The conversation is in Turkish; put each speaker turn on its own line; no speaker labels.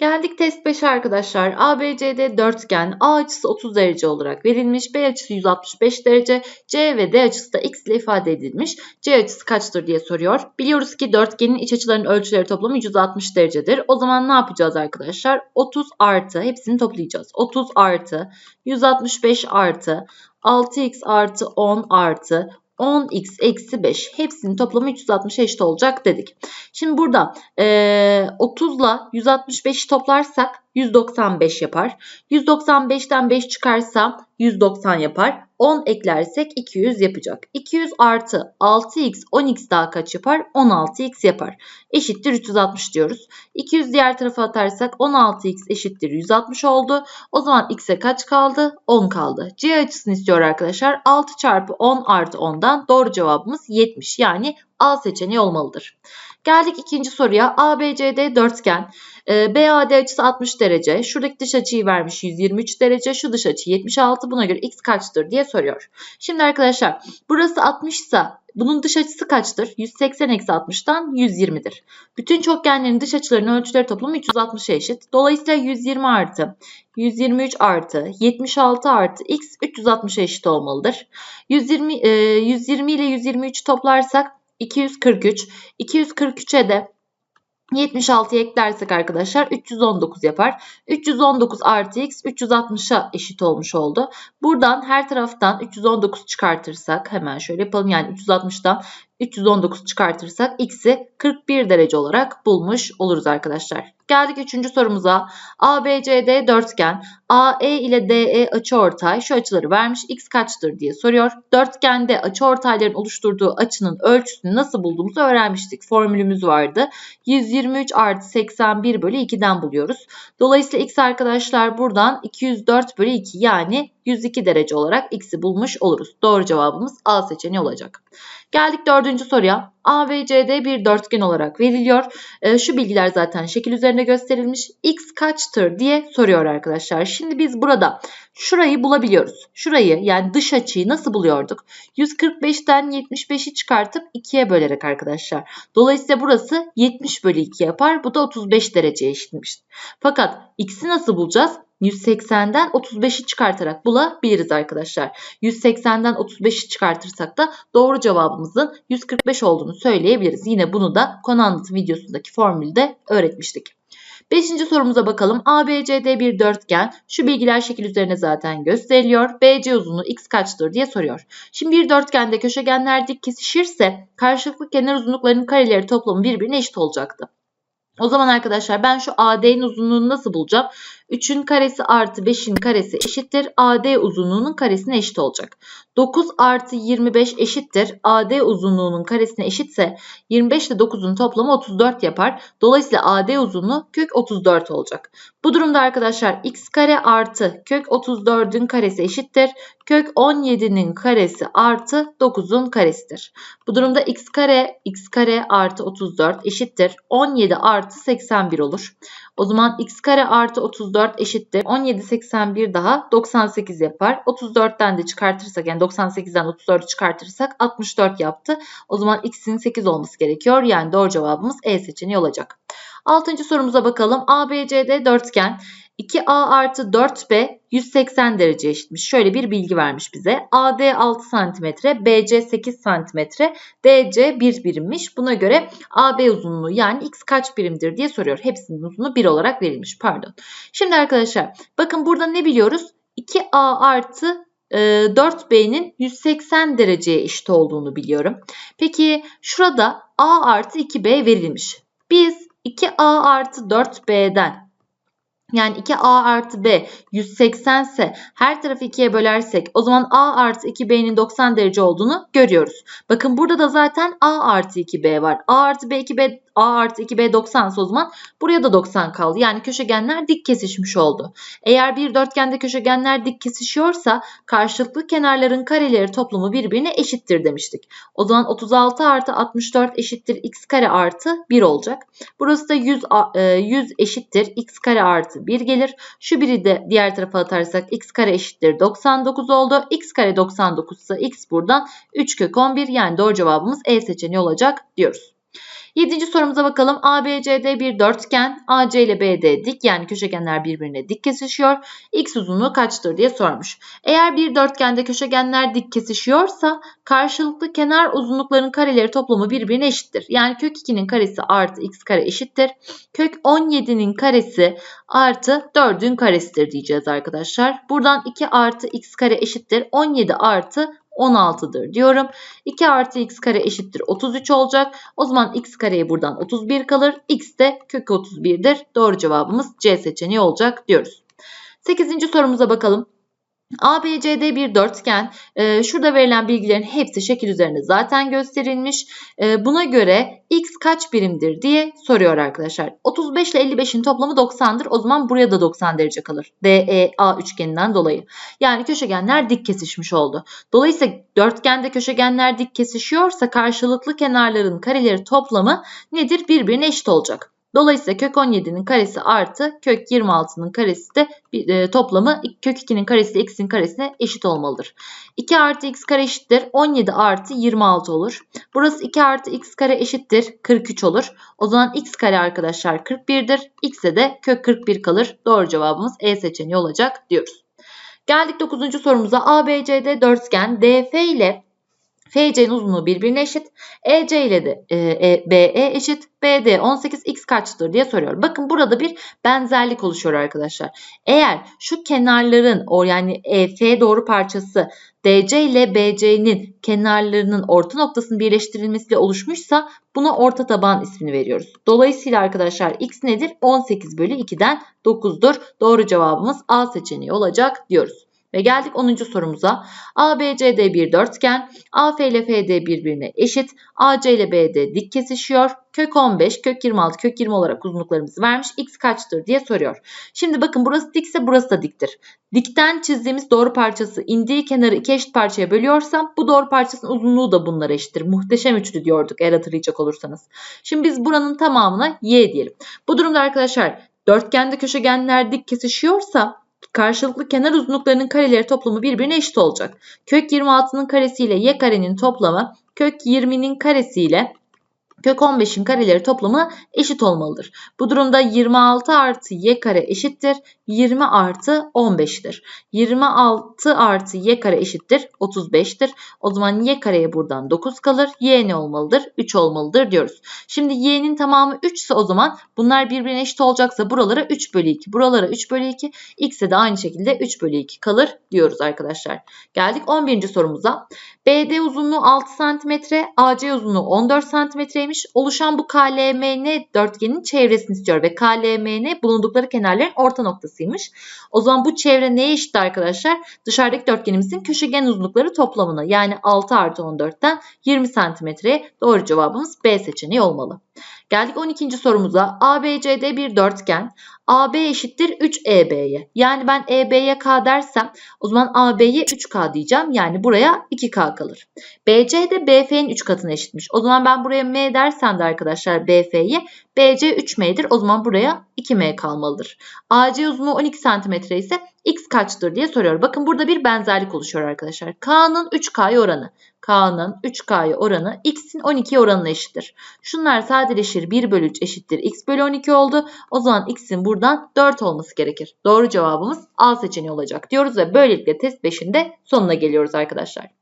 Geldik test 5'e arkadaşlar. ABCD dörtgen A açısı 30 derece olarak verilmiş. B açısı 165 derece. C ve D açısı da x ile ifade edilmiş. C açısı kaçtır diye soruyor. Biliyoruz ki dörtgenin iç açılarının ölçüleri toplamı 160 derecedir. O zaman ne yapacağız arkadaşlar? 30 artı hepsini toplayacağız. 30 artı 165 artı 6x artı 10 artı 10x eksi 5 hepsinin toplamı 360 eşit olacak dedik. Şimdi burada e, 30 ile 165'i toplarsak 195 yapar. 195'ten 5 çıkarsa 190 yapar. 10 eklersek 200 yapacak. 200 artı 6x 10x daha kaç yapar? 16x yapar. Eşittir 360 diyoruz. 200 diğer tarafa atarsak 16x eşittir 160 oldu. O zaman x'e kaç kaldı? 10 kaldı. C açısını istiyor arkadaşlar. 6 çarpı 10 artı 10'dan doğru cevabımız 70. Yani A seçeneği olmalıdır. Geldik ikinci soruya. ABCD dörtgen. E, BAD açısı 60 derece. Şuradaki dış açıyı vermiş 123 derece. Şu dış açı 76. Buna göre x kaçtır diye soruyor. Şimdi arkadaşlar burası 60 ise bunun dış açısı kaçtır? 180 eksi 60'tan 120'dir. Bütün çokgenlerin dış açılarının ölçüleri toplamı 360'a eşit. Dolayısıyla 120 artı 123 artı 76 artı x 360'a eşit olmalıdır. 120, e, 120 ile 123 toplarsak 243. 243'e de 76'yı eklersek arkadaşlar 319 yapar. 319 artı x 360'a eşit olmuş oldu. Buradan her taraftan 319 çıkartırsak hemen şöyle yapalım. Yani 360'dan 319 çıkartırsak x'i 41 derece olarak bulmuş oluruz arkadaşlar. Geldik üçüncü sorumuza. ABCD dörtgen AE ile DE açıortay şu açıları vermiş. X kaçtır diye soruyor. Dörtgende açıortayların oluşturduğu açının ölçüsünü nasıl bulduğumuzu öğrenmiştik. Formülümüz vardı. 123 artı 81 bölü 2'den buluyoruz. Dolayısıyla x arkadaşlar buradan 204 bölü 2 yani 102 derece olarak x'i bulmuş oluruz. Doğru cevabımız A seçeneği olacak. Geldik dördüncü soruya. A ve CD bir dörtgen olarak veriliyor. E, şu bilgiler zaten şekil üzerinde gösterilmiş. X kaçtır diye soruyor arkadaşlar. Şimdi biz burada şurayı bulabiliyoruz. Şurayı yani dış açıyı nasıl buluyorduk? 145'ten 75'i çıkartıp 2'ye bölerek arkadaşlar. Dolayısıyla burası 70 bölü 2 yapar. Bu da 35 dereceye eşitmiş. Fakat x'i nasıl bulacağız? 180'den 35'i çıkartarak bulabiliriz arkadaşlar. 180'den 35'i çıkartırsak da doğru cevabımızın 145 olduğunu söyleyebiliriz. Yine bunu da konu anlatım videosundaki formülde öğretmiştik. Beşinci sorumuza bakalım. ABCD bir dörtgen. Şu bilgiler şekil üzerine zaten gösteriliyor. BC uzunluğu x kaçtır diye soruyor. Şimdi bir dörtgende köşegenler dik kesişirse karşılıklı kenar uzunluklarının kareleri toplamı birbirine eşit olacaktı. O zaman arkadaşlar ben şu AD'nin uzunluğunu nasıl bulacağım? 3'ün karesi artı 5'in karesi eşittir. AD uzunluğunun karesine eşit olacak. 9 artı 25 eşittir. AD uzunluğunun karesine eşitse 25 ile 9'un toplamı 34 yapar. Dolayısıyla AD uzunluğu kök 34 olacak. Bu durumda arkadaşlar x kare artı kök 34'ün karesi eşittir. Kök 17'nin karesi artı 9'un karesidir. Bu durumda x kare x kare artı 34 eşittir. 17 artı 81 olur. O zaman x kare artı 34 eşittir. 17 81 daha 98 yapar. 34'ten de çıkartırsak yani 98'den 34'ü çıkartırsak 64 yaptı. O zaman x'in 8 olması gerekiyor. Yani doğru cevabımız E seçeneği olacak. Altıncı sorumuza bakalım. ABCD dörtgen 2A artı 4B 180 derece eşitmiş. Şöyle bir bilgi vermiş bize. AD 6 cm, BC 8 cm, DC 1 birimmiş. Buna göre AB uzunluğu yani x kaç birimdir diye soruyor. Hepsinin uzunluğu 1 olarak verilmiş. Pardon. Şimdi arkadaşlar bakın burada ne biliyoruz? 2A artı 4B'nin e, 180 dereceye eşit olduğunu biliyorum. Peki şurada A artı 2B verilmiş. Biz 2A artı 4B'den yani 2a artı b 180 ise her tarafı 2'ye bölersek o zaman a artı 2b'nin 90 derece olduğunu görüyoruz. Bakın burada da zaten a artı 2b var. a artı b 2b A artı 2B 90 o zaman buraya da 90 kaldı. Yani köşegenler dik kesişmiş oldu. Eğer bir dörtgende köşegenler dik kesişiyorsa karşılıklı kenarların kareleri toplamı birbirine eşittir demiştik. O zaman 36 artı 64 eşittir x kare artı 1 olacak. Burası da 100, 100 e, eşittir x kare artı 1 gelir. Şu biri de diğer tarafa atarsak x kare eşittir 99 oldu. x kare 99 ise x buradan 3 kök 11 yani doğru cevabımız E seçeneği olacak diyoruz. Yedinci sorumuza bakalım. ABCD bir dörtgen. AC ile BD dik yani köşegenler birbirine dik kesişiyor. X uzunluğu kaçtır diye sormuş. Eğer bir dörtgende köşegenler dik kesişiyorsa karşılıklı kenar uzunluklarının kareleri toplamı birbirine eşittir. Yani kök 2'nin karesi artı x kare eşittir. Kök 17'nin karesi artı 4'ün karesidir diyeceğiz arkadaşlar. Buradan 2 artı x kare eşittir. 17 artı 16'dır diyorum. 2 artı x kare eşittir 33 olacak. O zaman x kareye buradan 31 kalır. x de kök 31'dir. Doğru cevabımız C seçeneği olacak diyoruz. 8. sorumuza bakalım. ABCD bir dörtgen. Ee, şurada verilen bilgilerin hepsi şekil üzerinde zaten gösterilmiş. Ee, buna göre x kaç birimdir diye soruyor arkadaşlar. 35 ile 55'in toplamı 90'dır. O zaman buraya da 90 derece kalır. DEA üçgeninden dolayı. Yani köşegenler dik kesişmiş oldu. Dolayısıyla dörtgende köşegenler dik kesişiyorsa karşılıklı kenarların kareleri toplamı nedir? Birbirine eşit olacak. Dolayısıyla kök 17'nin karesi artı kök 26'nın karesi de e, toplamı kök 2'nin karesi ile x'in karesine eşit olmalıdır. 2 artı x kare eşittir 17 artı 26 olur. Burası 2 artı x kare eşittir 43 olur. O zaman x kare arkadaşlar 41'dir. x'e de kök 41 kalır. Doğru cevabımız E seçeneği olacak diyoruz. Geldik 9. sorumuza. ABCD dörtgen DF ile FC'nin uzunluğu birbirine eşit. EC ile de e, e, BE eşit. BD 18 x kaçtır diye soruyor. Bakın burada bir benzerlik oluşuyor arkadaşlar. Eğer şu kenarların o yani EF doğru parçası DC ile BC'nin kenarlarının orta noktasının birleştirilmesiyle oluşmuşsa buna orta taban ismini veriyoruz. Dolayısıyla arkadaşlar x nedir? 18 bölü 2'den 9'dur. Doğru cevabımız A seçeneği olacak diyoruz. Ve geldik 10. sorumuza. ABCD bir dörtgen. AF ile FD birbirine eşit. AC ile BD dik kesişiyor. Kök 15, kök 26, kök 20 olarak uzunluklarımızı vermiş. X kaçtır diye soruyor. Şimdi bakın burası dikse burası da diktir. Dikten çizdiğimiz doğru parçası indiği kenarı iki eşit parçaya bölüyorsam bu doğru parçasının uzunluğu da bunlara eşittir. Muhteşem üçlü diyorduk eğer hatırlayacak olursanız. Şimdi biz buranın tamamına y diyelim. Bu durumda arkadaşlar dörtgende köşegenler dik kesişiyorsa karşılıklı kenar uzunluklarının kareleri toplamı birbirine eşit olacak. Kök 26'nın karesi ile y karenin toplamı kök 20'nin karesi ile kök 15'in kareleri toplamı eşit olmalıdır. Bu durumda 26 artı y kare eşittir 20 artı 15'tir. 26 artı y kare eşittir 35'tir. O zaman y kareye buradan 9 kalır. y ne olmalıdır? 3 olmalıdır diyoruz. Şimdi y'nin tamamı 3 ise o zaman bunlar birbirine eşit olacaksa buralara 3 bölü 2, buralara 3 bölü 2, x'e de aynı şekilde 3 bölü 2 kalır diyoruz arkadaşlar. Geldik 11. sorumuza. BD uzunluğu 6 cm, AC uzunluğu 14 cm'ymiş. Oluşan bu KLMN dörtgenin çevresini istiyor ve KLMN bulundukları kenarların orta noktasıymış. O zaman bu çevre neye eşit arkadaşlar? Dışarıdaki dörtgenimizin köşegen uzunlukları toplamına yani 6 artı 14'ten 20 cm'ye doğru cevabımız B seçeneği olmalı. Geldik 12. sorumuza. ABCD bir dörtgen. AB eşittir 3 EB'ye. Yani ben EB'ye K dersem o zaman AB'ye 3K diyeceğim. Yani buraya 2K kalır. BC de BF'nin 3 katına eşitmiş. O zaman ben buraya M dersem de arkadaşlar BF'ye BC 3M'dir. O zaman buraya 2M kalmalıdır. AC uzunluğu 12 cm ise X kaçtır diye soruyor. Bakın burada bir benzerlik oluşuyor arkadaşlar. K'nın 3K'ya oranı. K'nın 3K'ya oranı X'in 12'ye oranına eşittir. Şunlar sadeleşir. 1 bölü 3 eşittir. X bölü 12 oldu. O zaman X'in buradan 4 olması gerekir. Doğru cevabımız A seçeneği olacak diyoruz ve böylelikle test 5'in de sonuna geliyoruz arkadaşlar.